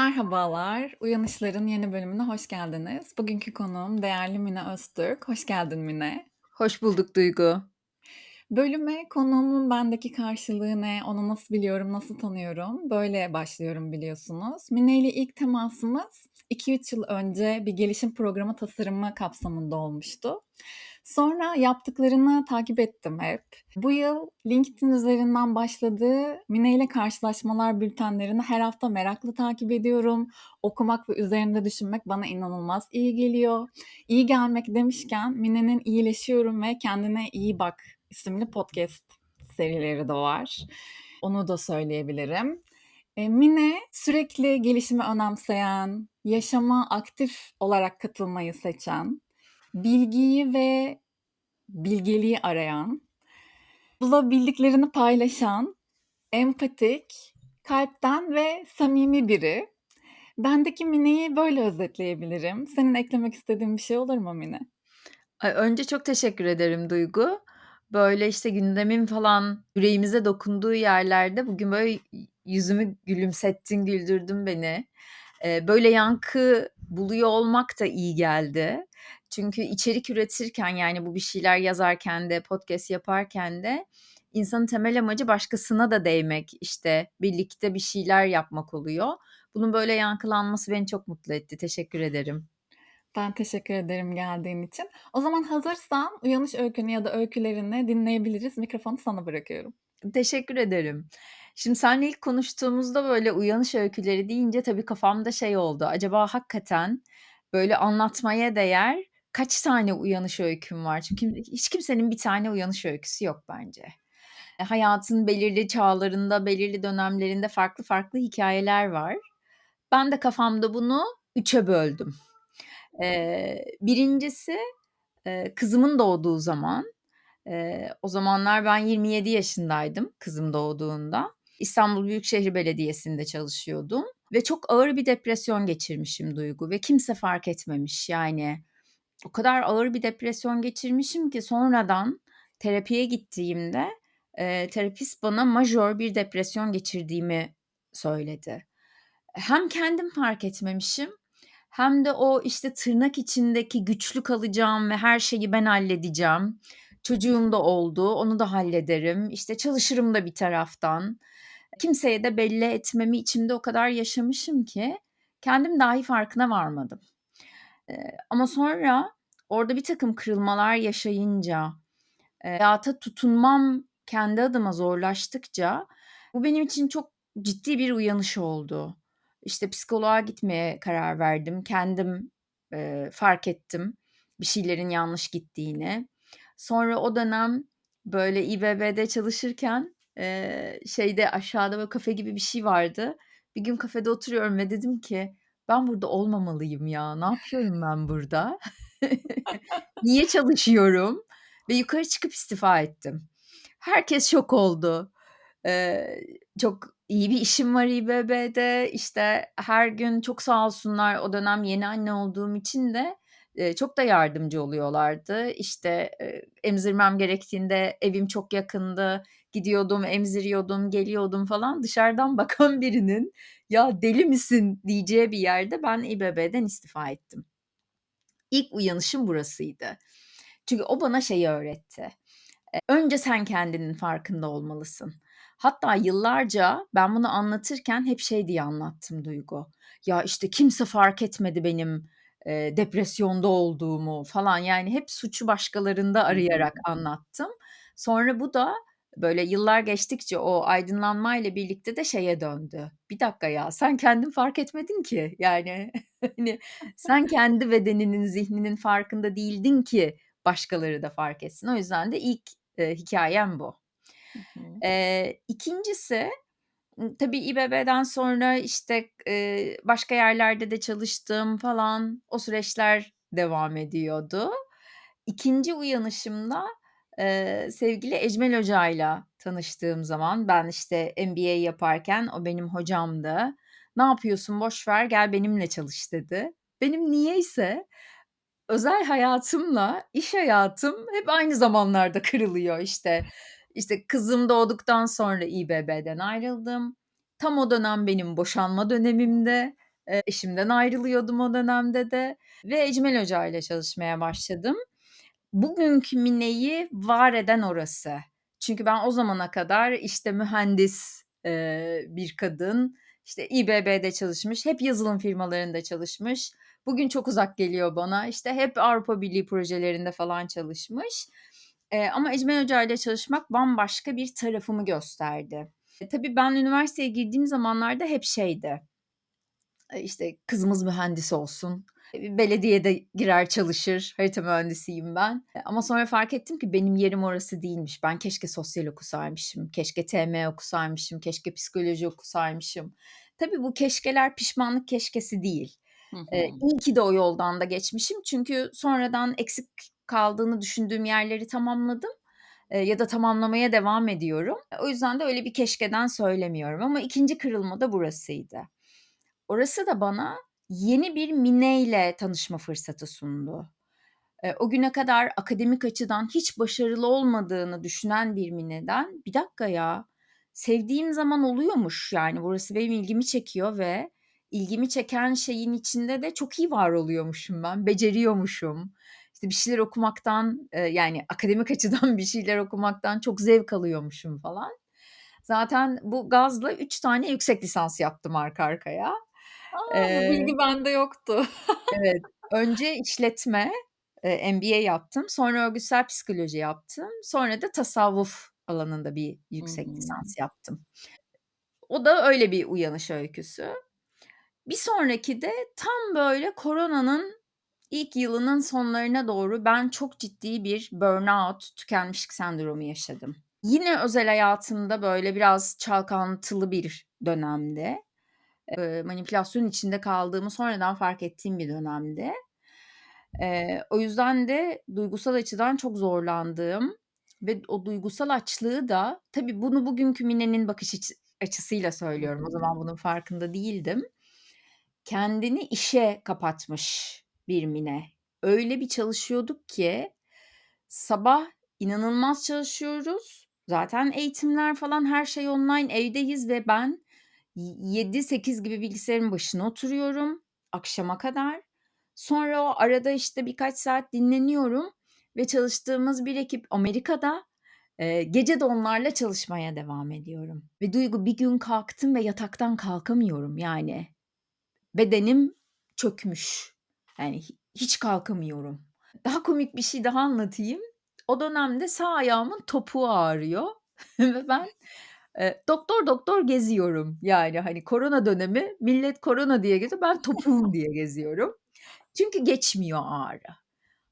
Merhabalar, Uyanışlar'ın yeni bölümüne hoş geldiniz. Bugünkü konuğum değerli Mine Öztürk. Hoş geldin Mine. Hoş bulduk Duygu. Bölüme konuğumun bendeki karşılığı ne, onu nasıl biliyorum, nasıl tanıyorum, böyle başlıyorum biliyorsunuz. Mine ile ilk temasımız 2-3 yıl önce bir gelişim programı tasarımı kapsamında olmuştu. Sonra yaptıklarını takip ettim hep. Bu yıl LinkedIn üzerinden başladığı Mine ile karşılaşmalar bültenlerini her hafta meraklı takip ediyorum. Okumak ve üzerinde düşünmek bana inanılmaz iyi geliyor. İyi gelmek demişken Mine'nin iyileşiyorum ve kendine iyi bak isimli podcast serileri de var. Onu da söyleyebilirim. E, Mine sürekli gelişimi önemseyen, yaşama aktif olarak katılmayı seçen, bilgiyi ve bilgeliği arayan, bulabildiklerini paylaşan, empatik, kalpten ve samimi biri. Bendeki Mine'yi böyle özetleyebilirim. Senin eklemek istediğin bir şey olur mu Mine? Önce çok teşekkür ederim Duygu. Böyle işte gündemin falan yüreğimize dokunduğu yerlerde bugün böyle yüzümü gülümsettin, güldürdün beni. Böyle yankı buluyor olmak da iyi geldi. Çünkü içerik üretirken yani bu bir şeyler yazarken de podcast yaparken de insanın temel amacı başkasına da değmek işte birlikte bir şeyler yapmak oluyor. Bunun böyle yankılanması beni çok mutlu etti. Teşekkür ederim. Ben teşekkür ederim geldiğin için. O zaman hazırsan uyanış öykünü ya da öykülerini dinleyebiliriz. Mikrofonu sana bırakıyorum. Teşekkür ederim. Şimdi seninle ilk konuştuğumuzda böyle uyanış öyküleri deyince tabii kafamda şey oldu. Acaba hakikaten böyle anlatmaya değer kaç tane uyanış öyküm var? Çünkü hiç kimsenin bir tane uyanış öyküsü yok bence. E, hayatın belirli çağlarında, belirli dönemlerinde farklı farklı hikayeler var. Ben de kafamda bunu üçe böldüm. Ee, birincisi e, kızımın doğduğu zaman. E, o zamanlar ben 27 yaşındaydım kızım doğduğunda. İstanbul Büyükşehir Belediyesi'nde çalışıyordum ve çok ağır bir depresyon geçirmişim Duygu ve kimse fark etmemiş yani. O kadar ağır bir depresyon geçirmişim ki sonradan terapiye gittiğimde e, terapist bana majör bir depresyon geçirdiğimi söyledi. Hem kendim fark etmemişim hem de o işte tırnak içindeki güçlü kalacağım ve her şeyi ben halledeceğim. Çocuğum da oldu, onu da hallederim. İşte çalışırım da bir taraftan. Kimseye de belli etmemi içimde o kadar yaşamışım ki kendim dahi farkına varmadım. Ama sonra orada bir takım kırılmalar yaşayınca, e, hayata tutunmam kendi adıma zorlaştıkça bu benim için çok ciddi bir uyanış oldu. İşte psikoloğa gitmeye karar verdim. Kendim e, fark ettim bir şeylerin yanlış gittiğini. Sonra o dönem böyle İBB'de çalışırken e, şeyde aşağıda böyle kafe gibi bir şey vardı. Bir gün kafede oturuyorum ve dedim ki ben burada olmamalıyım ya. Ne yapıyorum ben burada? Niye çalışıyorum? Ve yukarı çıkıp istifa ettim. Herkes şok oldu. Ee, çok iyi bir işim var İBB'de. İşte her gün çok sağ olsunlar o dönem yeni anne olduğum için de e, çok da yardımcı oluyorlardı. İşte e, emzirmem gerektiğinde evim çok yakındı. Gidiyordum, emziriyordum, geliyordum falan. Dışarıdan bakan birinin ya deli misin diyeceği bir yerde ben İBB'den istifa ettim. İlk uyanışım burasıydı. Çünkü o bana şeyi öğretti. Önce sen kendinin farkında olmalısın. Hatta yıllarca ben bunu anlatırken hep şey diye anlattım Duygu. Ya işte kimse fark etmedi benim e, depresyonda olduğumu falan. Yani hep suçu başkalarında arayarak anlattım. Sonra bu da böyle yıllar geçtikçe o aydınlanmayla birlikte de şeye döndü. Bir dakika ya sen kendin fark etmedin ki. Yani hani sen kendi bedeninin, zihninin farkında değildin ki başkaları da fark etsin. O yüzden de ilk e, hikayem bu. Hı hı. ikincisi tabii İBB'den sonra işte e, başka yerlerde de çalıştım falan. O süreçler devam ediyordu. İkinci uyanışımda e, sevgili Ecmel Hoca'yla tanıştığım zaman ben işte MBA yaparken o benim hocamdı. Ne yapıyorsun boş ver gel benimle çalış dedi. Benim niyeyse özel hayatımla iş hayatım hep aynı zamanlarda kırılıyor işte. İşte kızım doğduktan sonra İBB'den ayrıldım. Tam o dönem benim boşanma dönemimdi. Eee, eşimden ayrılıyordum o dönemde de ve Ecmel Hoca ile çalışmaya başladım. Bugünkü Mine'yi var eden orası. Çünkü ben o zamana kadar, işte, mühendis, eee, bir kadın, işte, İBB'de çalışmış, hep yazılım firmalarında çalışmış. Bugün çok uzak geliyor bana. İşte, hep Avrupa Birliği projelerinde falan çalışmış. Eee, ama Ecmel Hoca ile çalışmak bambaşka bir tarafımı gösterdi. E, tabii ben üniversiteye girdiğim zamanlarda hep şeydi, eee, işte, kızımız mühendis olsun, eee, belediyede girer çalışır, harita mühendisiyim ben. Eee, ama sonra fark ettim ki benim yerim orası değilmiş. Ben keşke sosyal okusaymışım, keşke TM okusaymışım, keşke psikoloji okusaymışım. Tabii bu keşkeler pişmanlık keşkesi değil. Hı. iyi ki de o yoldan da geçmişim çünkü sonradan eksik kaldığını düşündüğüm yerleri tamamladım, ya da tamamlamaya devam ediyorum. O yüzden de öyle bir keşkeden söylemiyorum ama 2'nci kırılma da burasıydı. Orası da bana yeni bir Mine ile tanışma fırsatı sundu. O güne kadar akademik açıdan hiç başarılı olmadığını düşünen bir Mine'den, "Bir dakika ya, sevdiğim zaman oluyormuş, yani burası benim ilgimi çekiyor ve ilgimi çeken şeyin içinde de çok iyi var oluyormuşum ben, beceriyormuşum. İşte, bir şeyler okumaktan, yani akademik açıdan bir şeyler okumaktan çok zevk alıyormuşum." falan. Zaten bu gazla 3 tane yüksek lisans yaptım arka arkaya. A! Bu Eee bilgi bende yoktu. Evet, önce işletme, MBA yaptım, sonra örgütsel psikoloji yaptım, sonra da tasavvuf alanında bir yüksek hı. lisans yaptım. O da öyle bir uyanış öyküsü. Bir sonraki de tam böyle koronanın ilk yılının sonlarına doğru ben çok ciddi bir burnout, tükenmişlik sendromu yaşadım. Yine özel hayatımda böyle biraz çalkantılı bir dönemdi. Eee, manipülasyon içinde kaldığımı sonradan fark ettiğim bir dönemdi. Eee, o yüzden de duygusal açıdan çok zorlandığım ve o duygusal açlığı da tabii bunu bugünkü Mine'nin bakış açı açısıyla söylüyorum. O zaman bunun farkında değildim. Kendini işe kapatmış bir Mine. Öyle bir çalışıyorduk ki sabah inanılmaz çalışıyoruz. Zaten eğitimler falan her şey online, evdeyiz ve ben y 7-8 gibi bilgisayarın başına oturuyorum akşama kadar. Sonra o arada, işte, birkaç saat dinleniyorum ve çalıştığımız bir ekip Amerika'da. Eee, gece de onlarla çalışmaya devam ediyorum ve Duygu bir gün kalktım ve yataktan kalkamıyorum yani. Bedenim çökmüş. Yani hi hiç kalkamıyorum. Daha komik bir şey daha anlatayım. O dönemde sağ ayağımın topuğu ağrıyor ve ben, eee, doktor doktor geziyorum. Yani, hani, korona dönemi, millet korona diye geziyor, ben topuğum diye geziyorum. Çünkü geçmiyor ağrı.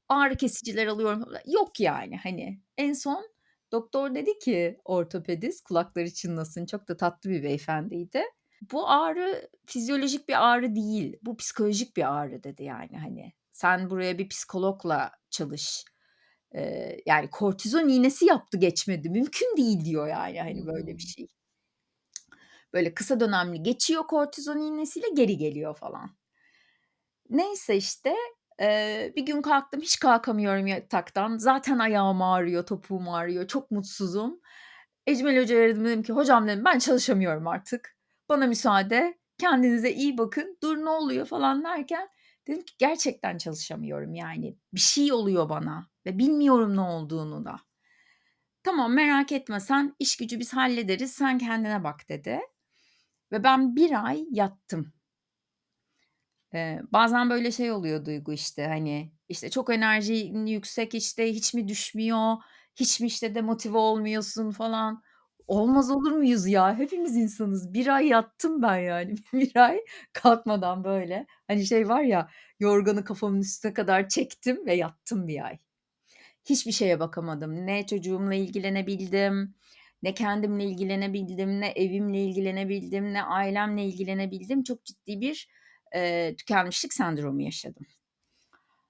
Ağrı kesiciler alıyorum yok yani, hani. En son doktor dedi ki, ortopedist, kulakları çınlasın, çok da tatlı bir beyefendiydi. "Bu ağrı fizyolojik bir ağrı değil, bu psikolojik bir ağrı." dedi yani, hani. "Sen buraya bir psikologla çalış." Eee, yani kortizon iğnesi yaptı geçmedi. Mümkün değil diyor yani, hani, böyle bir şey. Böyle kısa dönemli geçiyor kortizon iğnesiyle, geri geliyor falan. Neyse işte, eee, bir gün kalktım, hiç kalkamıyorum yataktan. Zaten ayağım ağrıyor, topuğum ağrıyor, çok mutsuzum. Ecmel Hoca'yı aradım, dedim ki, "Hocam" dedim, "Ben çalışamıyorum artık. Bana müsaade. Kendinize iyi bakın. Dur ne oluyor?" falan derken dedim ki, "Gerçekten çalışamıyorum yani. Bir şey oluyor bana ve bilmiyorum ne olduğunu da." "Tamam, merak etme sen, iş gücü biz hallederiz, sen kendine bak." dedi ve ben 1 ay yattım. Eee, bazen böyle şey oluyor Duygu, işte, hani, işte, çok enerjin yüksek, işte, hiç mi düşmüyor, hiç mi, işte, demotive olmuyorsun falan. Olmaz olur muyuz ya? Hepimiz insanız. 1 ay yattım ben yani. 1 ay kalkmadan böyle. Hani, şey var ya, yorganı kafamın üstüne kadar çektim ve yattım 1 ay. Hiçbir şeye bakamadım. Ne çocuğumla ilgilenebildim, ne kendimle ilgilenebildim, ne evimle ilgilenebildim, ne ailemle ilgilenebildim. Çok ciddi bir, eee, tükenmişlik sendromu yaşadım.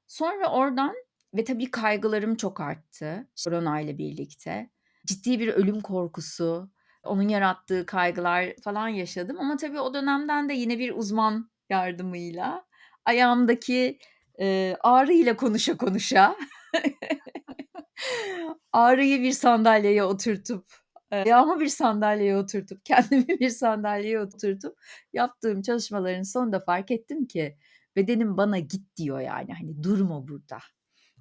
Sonra oradan ve tabii kaygılarım çok arttı koronayla birlikte. Ciddi bir ölüm korkusu, onun yarattığı kaygılar falan yaşadım ama tabii o dönemden de yine bir uzman yardımıyla ayağımdaki, eee, ağrıyla konuşa konuşa ağrıyı bir sandalyeye oturtup ayağımı bir sandalyeye oturtup, kendimi bir sandalyeye oturtup yaptığım çalışmaların sonunda fark ettim ki bedenim bana "Git." diyor yani, hani, "Durma burada."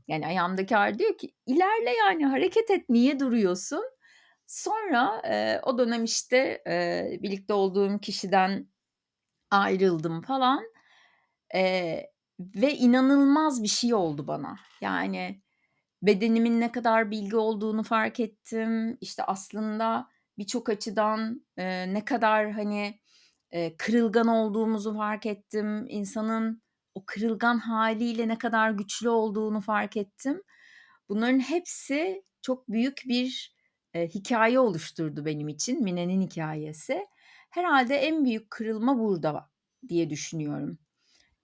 Yani ayağımdaki ağrı diyor ki "İlerle yani, hareket et, niye duruyorsun?" Sonra, eee, o dönem, işte, eee, birlikte olduğum kişiden ayrıldım falan, eee, ve inanılmaz bir şey oldu bana. Yani bedenimin ne kadar bilge olduğunu fark ettim. İşte, aslında birçok açıdan, eee, ne kadar, hani, eee, kırılgan olduğumuzu fark ettim. İnsanın o kırılgan hâliyle ne kadar güçlü olduğunu fark ettim. Bunların hepsi çok büyük bir, eee, hikâye oluşturdu benim için, Mine'nin hikâyesi. Herhâlde en büyük kırılma burada diye düşünüyorum.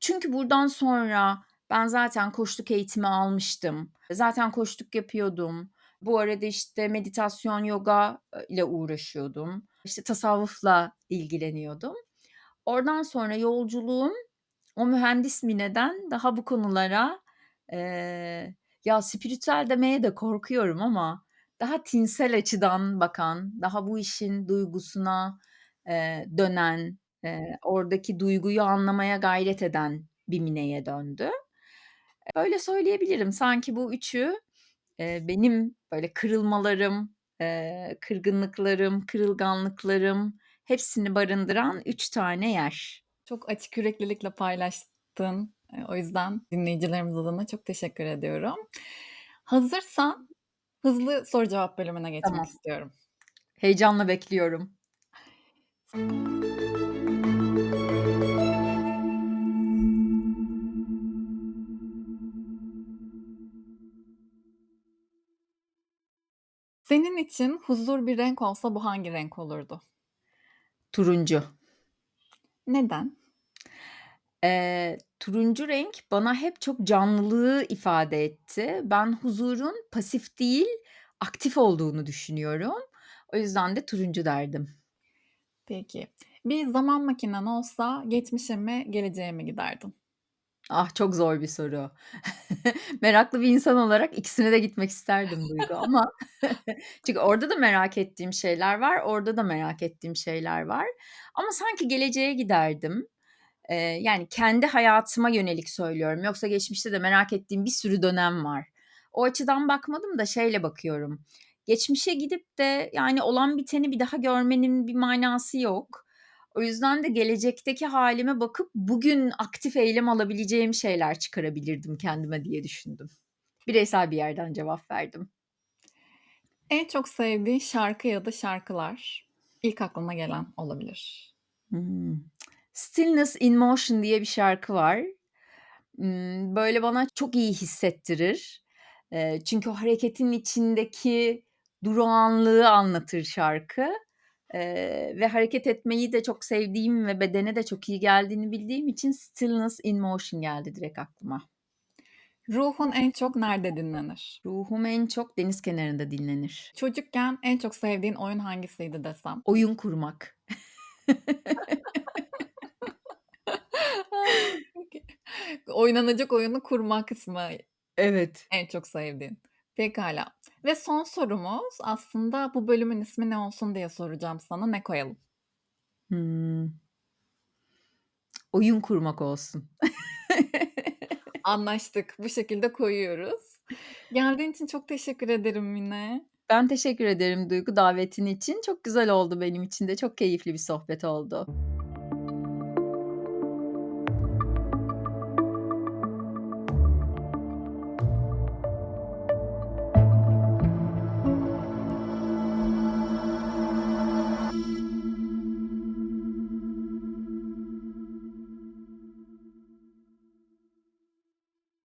Çünkü buradan sonra ben zaten koçluk eğitimi almıştım. Zaten koçluk yapıyordum. Bu arada, işte, meditasyon, yoga ile uğraşıyordum. İşte, tasavvufla ilgileniyordum. Oradan sonra yolculuğum o mühendis Mine'den daha bu konulara, eee, ya, spiritüel demeye de korkuyorum ama daha tinsel açıdan bakan, daha bu işin duygusuna, eee, dönen, eee, oradaki duyguyu anlamaya gayret eden bir Mine'ye döndü. Böyle söyleyebilirim. Sanki bu üçü, eee, benim böyle kırılmalarım, eee, kırgınlıklarım, kırılganlıklarım hepsini barındıran 3 tane yer. Çok açık yüreklilikle paylaştın. Eee, o yüzden dinleyicilerimiz adına çok teşekkür ediyorum. Hazırsan hızlı soru cevap bölümüne geçmek Tamam. istiyorum. Heyecanla bekliyorum. Senin için huzur bir renk olsa bu hangi renk olurdu? Turuncu. Neden? Eee, turuncu renk bana hep çok canlılığı ifade etti. Ben huzurun pasif değil, aktif olduğunu düşünüyorum. O yüzden de turuncu derdim. Peki. Bir zaman makinen olsa geçmişe mi, geleceğe mi giderdin? Ah, çok zor bir soru. Meraklı bir insan olarak ikisine de gitmek isterdim Duygu ama çünkü orada da merak ettiğim şeyler var, orada da merak ettiğim şeyler var ama sanki geleceğe giderdim. Eee, yani kendi hayatıma yönelik söylüyorum. Yoksa geçmişte de merak ettiğim bir sürü dönem var. O açıdan bakmadım da şeyle bakıyorum. Geçmişe gidip de, yani, olan biteni bir daha görmenin bir manası yok. O yüzden de gelecekteki hâlime bakıp bugün aktif eylem alabileceğim şeyler çıkarabilirdim kendime diye düşündüm. Bireysel bir yerden cevap verdim. En çok sevdiğin şarkı ya da şarkılar? İlk aklına gelen olabilir. Hımm. "Stillness in Motion" diye bir şarkı var. Imm, böyle, bana çok iyi hissettirir. Çünkü o hareketin içindeki durağanlığı anlatır şarkı, eee, ve hareket etmeyi de çok sevdiğim ve bedene de çok iyi geldiğini bildiğim için "Stillness in Motion" geldi direkt aklıma. Ruhun en çok nerede dinlenir? Ruhum en çok deniz kenarında dinlenir. Çocukken en çok sevdiğin oyun hangisiydi desem? Oyun kurmak. Oynanacak oyunu kurma kısmı Evet. en çok sevdiğin. Pekâlâ ve son sorumuz aslında bu bölümün ismi ne olsun diye soracağım sana. Ne koyalım? Hımm. Oyun kurmak olsun. Anlaştık. Bu şekilde koyuyoruz. Geldiğin için çok teşekkür ederim Mine. Ben teşekkür ederim Duygu davetin için. Çok güzel oldu benim için de. Çok keyifli bir sohbet oldu.